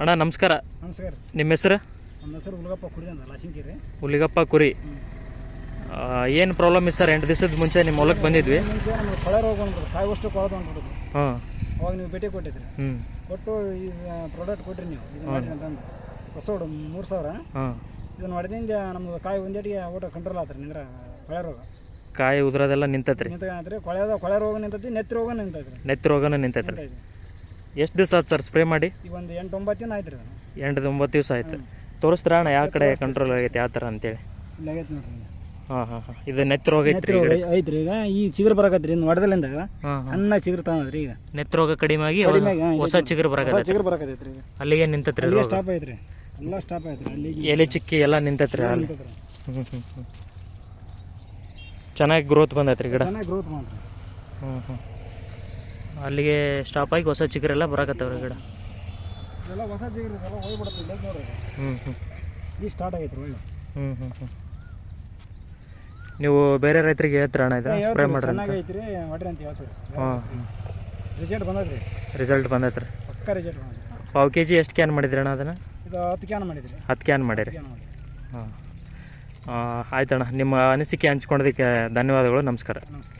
ಅಣ್ಣ ನಮಸ್ಕಾರ. ನಮಸ್ಕಾರ. ನಿಮ್ಮ ಹೆಸರು? ನಮ್ಮ ಹೆಸರು ಹುಲ್ಗಪ್ಪ ಕುರಿ ಅಂತ ಲಾಸಿಂಕೇರಿ. ಹುಲಿಗಪ್ಪ ಕುರಿ. ಏನು ಪ್ರಾಬ್ಲಮ್ ಇತ್ತು ಸರ್? ಎಂಟು ದಿವಸದ ಮುಂಚೆ ನಿಮ್ಮ ಹೊಲಕ್ಕೆ ಬಂದಿದ್ವಿ. ಮುಂಚೆ ನಮ್ಗೆ ಕೊಳೆ ರೋಗ ಬಂದ್ಬಿಟ್ಟು ಕಾಯಿ ಅಷ್ಟು ಕೊಳದು ಅಂತ ಹಾಂ. ಅವಾಗ ನೀವು ಭೇಟಿ ಕೊಟ್ಟಿದ್ರಿ. ಹ್ಞೂ ಕೊಟ್ಟು ಈ ಪ್ರಾಡಕ್ಟ್ ಕೊಟ್ರಿ ನೀವು. ಇದು ಮಾಡಿರಿ ಅಂತಂದು. ಮೂರು ಸಾವಿರ. ಹಾಂ. ಇದನ್ನು ಹೊಡೆದಿಂದ ನಮ್ದು ಕಾಯಿ ಒಂದೇಟಿಗೆ ಊಟ ಕಂಟ್ರೋಲ್ ಆತ್ರಿ ನಿಂದ್ರ ಕೊಳೆ ರೋಗ. ಕಾಯಿ ಉದ್ರದೆಲ್ಲ ನಿಂತೈತ್ರಿ. ನಿಂತ ಕೊಳೆದ ಕೊಳೆ ರೋಗ ನಿಂತೈತಿ ನೆತ್ತಿ ರೋಗ ನಿಂತೈತ್ರಿ. ನೆತ್ತಿ ರೋಗನೂ ನಿಂತೈತ್ರಿ. ನಿಂತೈತಿ ಎಷ್ಟು ದಿವಸ ಆಯ್ತು ಸರ್ ಸ್ಪ್ರೇ ಮಾಡಿ? ಈಗ ಒಂದು ಎಂಟು ಒಂಬತ್ತು ದಿನ ಆಯ್ತು ರೀ ಎಂಟು ಒಂಬತ್ತು ದಿವಸ ಆಯ್ತು. ತೋರಿಸ್ತೀರಾ ಅಣ್ಣ ಯಾವ ಕಡೆ ಕಂಟ್ರೋಲ್ ಆಗೈತೆ ಯಾವ ಥರ ಅಂತೇಳಿ? ಇಲ್ಲಿ ಆಗೈತೆ ನೋಡ್ರಿ ಹಾಂ ಹಾಂ ಹಾಂ. ಇದು ನೆತ್ತಿ ರೋಗ ಐತ್ರಿ ನೆತ್ತಿ ರೋಗ ಐತ್ರಿ ಈಗ. ಈ ಚಿಗುರು ಬರಕತ್ರಿ ಇನ್ನು ಹೊಡೆದಲ್ಲಿಂದ ಹಾಂ ಸಣ್ಣ ಚಿಗುರು ತಗೊಂಡ್ರಿ ಈಗ. ನೆತ್ತಿ ರೋಗ ಕಡಿಮೆ ಆಗಿ ಕಡಿಮೆ ಆಗಿ, ಹಾ, ಹೊಸ ಇದಕ್ಕೆ ಚಿಗುರು ಹೊಸ ಬರಕತ್ತೆ ಚಿಗುರು ಬರಕತ್ತೈತ್ರಿ ಈಗ. ಅಲ್ಲಿಗೆ ನಿಂತೈತ್ರಿ ಅಲ್ಲಿಗೆ ರೋಗ? ಸ್ಟಾಪ್ ಐತ್ರಿ ಎಲ್ಲ ಸ್ಟಾಪ್ ಐತ್ರಿ ಅಲ್ಲಿಗೆ ಎಲೆ ಚಿಕ್ಕಿ ಎಲ್ಲ ನಿಂತತ್ರಿ ಅಲ್ಲಿ? ನಿಂತೈತ್ರಿ. ಹ್ಞೂ ಹ್ಞೂ ಹ್ಞೂ ಚೆನ್ನಾಗಿ ಗ್ರೋತ್ ಬಂದೈತ್ರಿ ಗಿಡ? ಚೆನ್ನಾಗಿ ಗ್ರೋತ್ ಮಾಡ್ರಿ ಹ್ಞೂ ಹ್ಞೂ ಅಲ್ಲಿಗೆ ಸ್ಟಾಪ್ ಆಗಿ ಹೊಸ ಚಿಗುರೆಲ್ಲ ಬರಾಕತ್ತವ್ರಿ ಗಿಡ. ಇದೆಲ್ಲ ಹೊಸ ಚಿಗುರು ಇದೆಲ್ಲ ಹೋಗ್ಬಿಡುತ್ತೆ ಇಲ್ಲ ನೋಡ್ರಿ ಇದು. ಹ್ಞೂ ಹ್ಞೂ ಈಗ ಸ್ಟಾರ್ಟ್ ಆಗೈತ್ರಿ ಒಳ್ಳೆ ಹ್ಞೂ ಹ್ಞೂ ಹ್ಞೂ ನೀವು ಬೇರೆ ರೈತರಿಗೆ ಹೇಳ್ತೀರ ಅಣ್ಣ ಇದು? ಸ್ಪ್ರೇ ಮಾಡ್ರಿ ಅಂತ. ಚೆನ್ನಾಗಿ ಐತ್ರಿ ಮಾಡ್ರಿ ಅಂತ ಹೇಳ್ತೀವಿ. ಹಾಂ ರಿಸಲ್ಟ್ ಬಂದದ್ರಿ. ರಿಸಲ್ಟ್ ಬಂದೈತ್ರಿ. ಪಕ್ಕ ರಿಸಲ್ಟ್ ಪಾವು ಕೆ ಜಿ ಎಷ್ಟು ಕ್ಯಾನ್ ಮಾಡಿದ್ರಿ ಅಣ್ಣ ಅದನ್ನು? ಇದು ಹತ್ತು ಕ್ಯಾನ್ ಮಾಡಿದ್ರಿ. ಹತ್ತು ಕ್ಯಾನ್ ಮಾಡಿರಿ. ಕ್ಯಾನ್ ಹಾಂ. ಆಯ್ತಣ್ಣ. ನಿಮ್ಮ ಅನಿಸಿಕೆ ಹಂಚ್ಕೊಂಡಿದ್ದಕ್ಕೆ ಧನ್ಯವಾದಗಳು. ನಮಸ್ಕಾರ. ನಮಸ್ಕಾರ.